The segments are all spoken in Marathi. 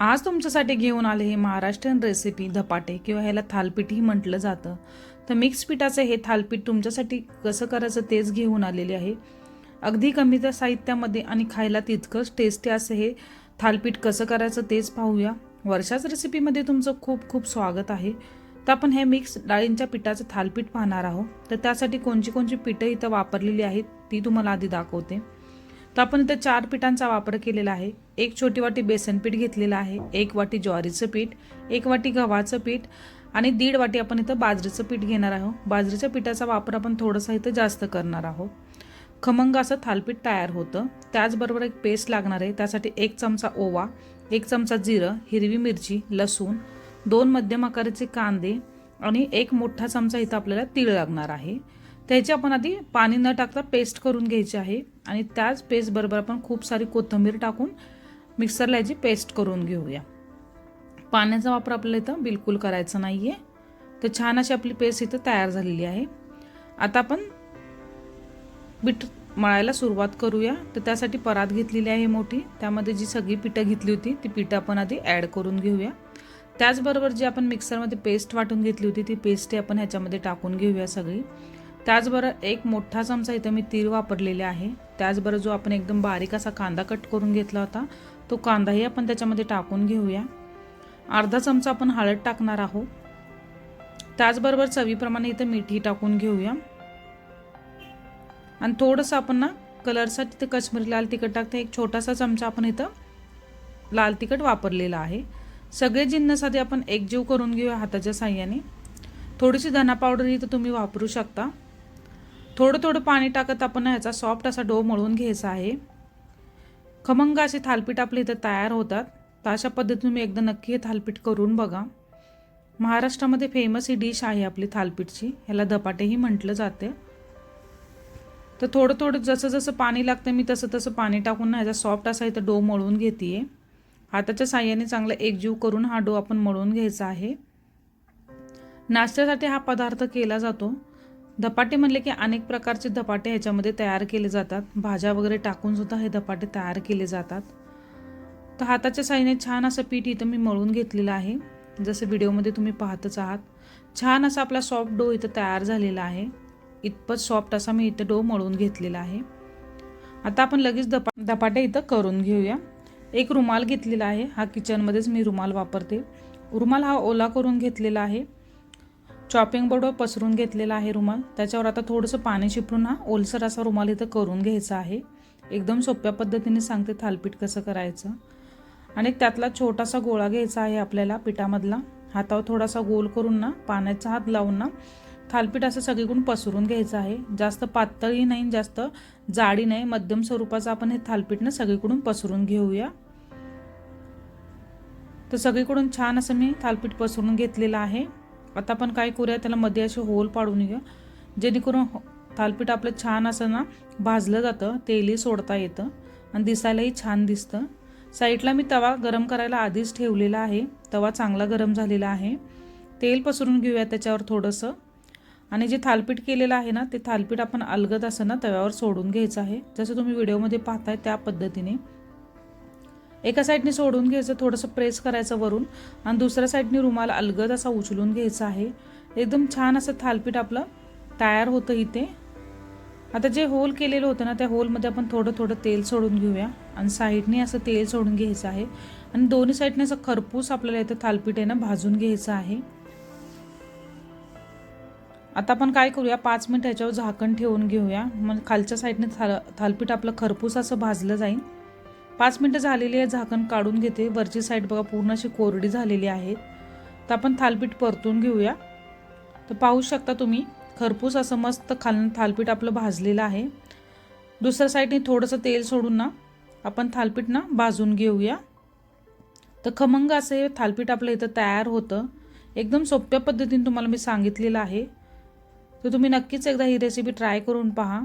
आज तुमच्यासाठी घेऊन आले हे महाराष्ट्रीयन रेसिपी धपाटे किंवा ह्याला थालपीठही म्हटलं जातं. तर मिक्स पिठाचं हे थालपीठ तुमच्यासाठी कसं करायचं तेच घेऊन आलेले आहे. अगदी कमी त्या साहित्यामध्ये आणि खायला तितकंच टेस्टी असं हे थालपीठ कसं करायचं तेच पाहूया. वर्षाच रेसिपीमध्ये तुमचं खूप खूप स्वागत आहे. तर आपण हे मिक्स डाळींच्या पिठाचं थालपीठ पाहणार आहोत. तर त्यासाठी कोणची कोणची पिठं इथं वापरलेली आहेत ती तुम्हाला आधी दाखवते. तर आपण इथं चार पिठांचा वापर केलेला आहे. एक छोटी वाटी बेसन पीठ घेतलेलं आहे. एक वाटी ज्वारीचं पीठ एक वाटी गव्हाचं पीठ आणि दीड वाटी आपण इथं बाजरीचं पीठ घेणार आहोत. बाजरीच्या पिठाचा वापर आपण थोडंसं इथं जास्त करणार आहोत. खमंग असं थालपीठ तयार होतं. त्याचबरोबर एक पेस्ट लागणार आहे. त्यासाठी एक चमचा ओवा एक चमचा जिरं हिरवी मिरची लसूण दोन मध्यम आकाराचे कांदे आणि एक मोठा चमचा इथं आपल्याला तीळ लागणार आहे. त्याची आपण आधी पाणी न टाकता पेस्ट करून घ्यायची आहे. आणि त्याच पेस्टबरोबर आपण खूप सारी कोथिंबीर टाकून मिक्सरला याची पेस्ट करून घेऊया. पाण्याचा वापर आपल्याला इथं बिलकुल करायचा नाही आहे तर छान अशी आपली पेस्ट इथं तयार झालेली आहे. आता आपण बीट मळायला सुरुवात करूया. तर त्यासाठी परात घेतलेली आहे मोठी. त्यामध्ये जी सगळी पिठं घेतली होती ती पिठं आपण आधी ॲड करून घेऊया. त्याचबरोबर जी आपण मिक्सरमध्ये पेस्ट वाटून घेतली होती ती पेस्ट आपण ह्याच्यामध्ये टाकून घेऊया सगळी. त्याचबरोबर एक मोठा चमचा इथं मी तीळ वापरलेले आहे. त्याचबरोबर जो आपण एकदम बारीक असा कांदा कट करून घेतला होता तो कांदाही आपण त्याच्यामध्ये टाकून घेऊया. अर्धा चमचा आपण हळद टाकणार आहोत. त्याचबरोबर चवीप्रमाणे इथं मिठी टाकून घेऊया. आणि थोडंसं आपण ना कलरसाठी तिथं कश्मीरी लाल तिखट टाकते. एक छोटासा चमचा आपण इथं लाल तिखट वापरलेला आहे. सगळे जिन्नस आधी आपण एकजीव करून घेऊया हाताच्या साह्याने. थोडीशी धना पावडर इथं तुम्ही वापरू शकता. थोडं थोडं पाणी टाकत आपण ह्याचा सॉफ्ट असा डो मळून घ्यायचा आहे. खमंग असे थालपीठ आपले इथं तयार होतात. तर अशा पद्धतीने तुम्ही एकदा नक्की हे थालपीठ करून बघा. महाराष्ट्रामध्ये फेमस ही डिश आहे आपली थालपीठची. ह्याला धपाटेही म्हटलं जाते. तर थोडं थोडं जसं जसं पाणी लागतं मी तसं तसं पाणी टाकून ना ह्याचा सॉफ्ट असा इथं डो मळून घेते हाताच्या साह्याने चांगला एकजीव करून हा डो आपण मळून घ्यायचा आहे. नाश्त्यासाठी हा पदार्थ केला जातो. धपाटे म्हणले की अनेक प्रकारचे धपाटे ह्याच्यामध्ये तयार केले जातात. भाज्या वगैरे टाकून सुद्धा हे धपाटे तयार केले जातात. तर हाताच्या साईने छान असं पीठ इथं मी मळून घेतलेलं आहे. जसं व्हिडिओमध्ये तुम्ही पाहतच आहात. छान असा आपला सॉफ्ट डो इथं तयार झालेला आहे. इतपत सॉफ्ट असा मी इथं डो मळून घेतलेला आहे. आता आपण लगेच धपा धपाटे इथं करून घेऊया. एक रुमाल घेतलेला आहे. हा किचनमध्येच मी रुमाल वापरते. रुमाल हा ओला करून घेतलेला आहे. चॉपिंग बोर्डवर पसरून घेतलेला आहे रुमाल. त्याच्यावर आता थोडंसं पाणी शिपरून हा ओलसर असा रुमाल इथं करून घ्यायचा आहे. एकदम सोप्या पद्धतीने सांगते थालपीठ कसं करायचं. आणि त्यातला छोटासा गोळा घ्यायचा आहे आपल्याला पिठामधला. हातावर थोडासा गोल करून ना पाण्याचा हात लावून ना थालपीठ असं सगळीकडून पसरून घ्यायचं आहे. जास्त पातळही नाही जास्त जाडी नाही. मध्यम स्वरूपाचं आपण हे थालपीठ ना सगळीकडून पसरून घेऊया. तर सगळीकडून छान असं मी थालपीठ पसरून घेतलेलं आहे. आता आपण काय करूया त्याला मध्ये असे होल पाडून घेऊया. जेणेकरून हो, थालपीठ आपलं छान असं ना भाजलं जातं तेलही सोडता येतं आणि दिसायलाही छान दिसतं. साईडला मी तवा गरम करायला आधीच ठेवलेला आहे. तवा चांगला गरम झालेला आहे. तेल पसरून घेऊया त्याच्यावर थोडंसं. आणि जे थालपीठ केलेलं आहे ना ते थालपीठ आपण अलगद असं ना तव्यावर सोडून घ्यायचं आहे. जसं तुम्ही व्हिडिओमध्ये पाहताय त्या पद्धतीने. एका साईडने सोडून घ्यायचं थोडंसं प्रेस करायचं वरून आणि दुसऱ्या साईडने रुमाल अलगद असा उचलून घ्यायचा आहे. एकदम छान असं थालपीठ आपलं तयार होतं इथे. आता जे होल केलेलं होतं ना त्या होलमध्ये आपण थोडं थोडं तेल सोडून घेऊया. आणि साईडने असं तेल सोडून घ्यायचं आहे. आणि दोन्ही साईडने असं खरपूस आपल्याला इथं थालपीठ आहे ना भाजून घ्यायचं आहे. आता आपण काय करूया पाच मिनिट ह्याच्यावर झाकण ठेवून घेऊया. मग खालच्या साईडने थाल थालपीठ आपलं खरपूस असं भाजलं जाईल. पाच मिनटं झालेली आहे झाकण काढून घेते. वरची साईड बघा पूर्ण अशी कोरडी झालेली आहे. तर आपण थालपीठ परतून घेऊया. तर पाहू शकता तुम्ही खरपूस असं मस्त खाल थालपीठ आपलं भाजलेलं आहे. दुसऱ्या साईडने थोडंसं तेल सोडून ना आपण थालपीठ ना भाजून घेऊया. तर खमंग असं हे थालपीठ आपलं इथं तयार होतं. एकदम सोप्या पद्धतीने तुम्हाला मी सांगितलेलं आहे. तर तुम्ही नक्कीच एकदा ही रेसिपी ट्राय करून पहा.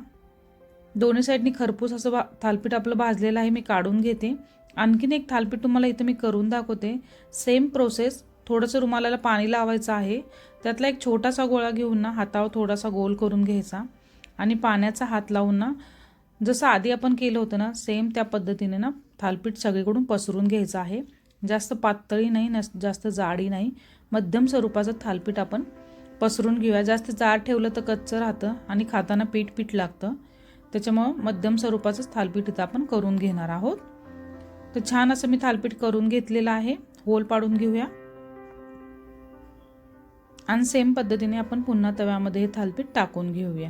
दोन्ही साईडनी खरपूस असं भा थालपीठ आपलं भाजलेलं आहे मी काढून घेते. आणखीन एक थालपीठ तुम्हाला इथं मी करून दाखवते. सेम प्रोसेस थोडंसं रुमालाला पाणी लावायचं आहे. त्यातला एक छोटासा गोळा घेऊन ना हातावर थोडासा गोल करून घ्यायचा. आणि पाण्याचा हात लावून ना जसं आधी आपण केलं होतं ना सेम त्या पद्धतीने ना थालपीठ सगळीकडून पसरून घ्यायचं आहे. जास्त पातळी नाही नस जास्त जाडी नाही. मध्यम स्वरूपाचं थालपीठ आपण पसरून घेऊया. जास्त जाड ठेवलं तर कच्चं राहतं आणि खाताना पीठ पीठ लागतं. त्याच्यामुळं मध्यम स्वरूपाचंच थालपीठ इथं आपण करून घेणार आहोत. तर छान असं मी थालपीठ करून घेतलेलं आहे. होल पाडून घेऊया. आणि सेम पद्धतीने आपण पुन्हा तव्यामध्ये हे थालपीठ टाकून घेऊया.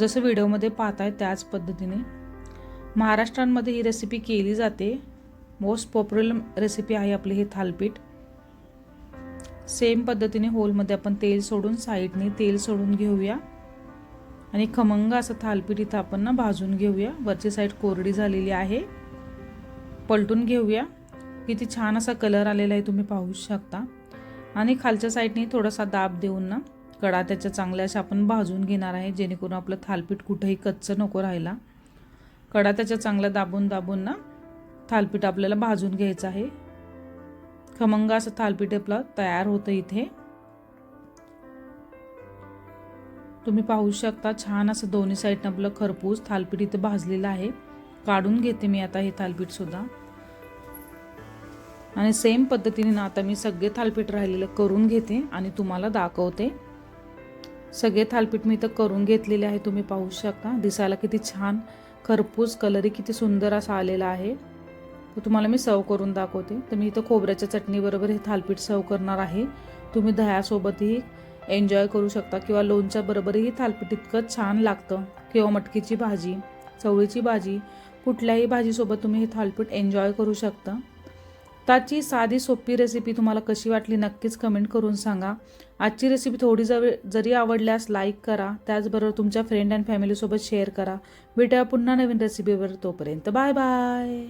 जसं व्हिडिओमध्ये पाहताय त्याच पद्धतीने. महाराष्ट्रांमध्ये ही रेसिपी केली जाते. मोस्ट पॉप्युलर रेसिपी आहे आपली हे थालपीठ. सेम पद्धतीने होलमध्ये आपण तेल सोडून साईडने तेल सोडून घेऊया. आणि खमंग असं थालपीठ इथं आपण ना भाजून घेऊया. वरची साईड कोरडी झालेली आहे. पलटून घेऊया. किती छान असा कलर आलेला आहे तुम्ही पाहू शकता. आणि खालच्या साईडने थोडासा दाब देऊन ना कडा त्याच्या चांगल्या अशा आपण भाजून घेणार आहे. जेणेकरून आपलं थालपीठ कुठंही कच्चं नको राहायला. कडा त्याच्या चांगला दाबून दाबून ना थालपीठ आपल्याला भाजून घ्यायचं आहे. खमंग असं थालपीठ आपलं तयार होतं इथे. तुम्ही पाहू शकता छान असं दोन्ही साईडनं आपलं खरपूस थालपीठ इथं भाजलेलं आहे. काढून घेते मी आता हे थालपीठसुद्धा आणि सेम पद्धतीने ना आता मी सगळे थालपीठ राहिलेलं करून घेते आणि तुम्हाला दाखवते. सगळे थालपीठ मी इथं करून घेतलेले आहे तुम्ही पाहू शकता. दिसायला किती छान खरपूस कलरही किती सुंदर असा आलेला आहे. तर तुम्हाला मी सर्व करून दाखवते. तर मी इथं खोबऱ्याच्या चटणीबरोबर हे थालपीठ सर्व करणार आहे. तुम्ही दह्यासोबतही एन्जॉय करू शकता किंवा लोणच्या बरोबरही थालपीठ इतकं छान लागतं. किंवा मटकीची भाजी चवळीची भाजी कुठल्याही भाजीसोबत तुम्ही हे थालपीठ एन्जॉय करू शकता. त्याची साधी सोपी रेसिपी तुम्हाला कशी वाटली नक्कीच कमेंट करून सांगा. आजची रेसिपी थोडी जवळ जरी आवडल्यास लाईक करा. त्याचबरोबर तुमच्या फ्रेंड अँड फॅमिलीसोबत शेअर करा. भेटूया पुन्हा नवीन रेसिपीवर तोपर्यंत. Bye bye